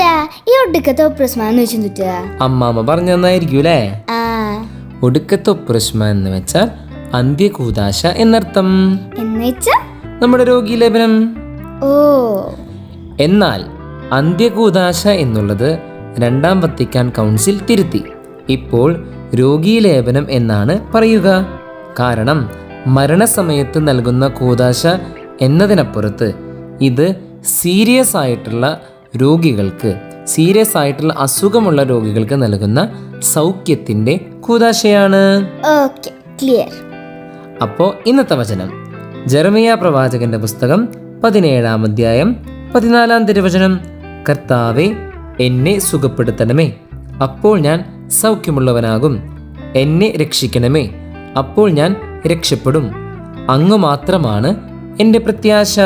അച്ഛാ ഈ ഒടുക്കത്തെ തുറ്റുക അമ്മാമ്മ പറഞ്ഞു തന്നായിരിക്കും അല്ലേ ഒടുക്കത്തെ ഒപ്രശ്മ എന്ന് വെച്ചാൽ അന്ത്യകൂദാശ എന്നർത്ഥം. എന്നുവെച്ചാ നമ്മുടെ രോഗീലേപനം ഓ. എന്നാൽ അന്ത്യകൂദാശ എന്നുള്ളത് രണ്ടാം വത്തിക്കാൻ കൗൺസിൽ തിരുത്തി. ഇപ്പോൾ രോഗീലേപനം എന്നാണ് പറയുക. കാരണം മരണസമയത്ത് നൽകുന്ന കൂതാശ എന്നതിനപ്പുറത്ത് ഇത് സീരിയസ് ആയിട്ടുള്ള രോഗികൾക്ക് സീരിയസ് ആയിട്ടുള്ള അസുഖമുള്ള രോഗികൾക്ക് നൽകുന്ന സൗഖ്യത്തിന്റെ കൂതാശയാണ്. അപ്പോ ക്ലിയർ അപ്പോൾ ഇന്നത്തെ വചനം ജെറമിയ പ്രവാചകന്റെ പുസ്തകം പതിനേഴാം അധ്യായം പതിനാലാം തിരുവചനം കർത്താവെ എന്നെ സുഖപ്പെടുത്തണമേ. അപ്പോൾ ഞാൻ സൗഖ്യമുള്ളവനാകും. എന്നെ രക്ഷിക്കണമേ. അപ്പോൾ ഞാൻ രക്ഷപ്പെടും. അങ്ങ് മാത്രമാണ് എന്റെ പ്രത്യാശ.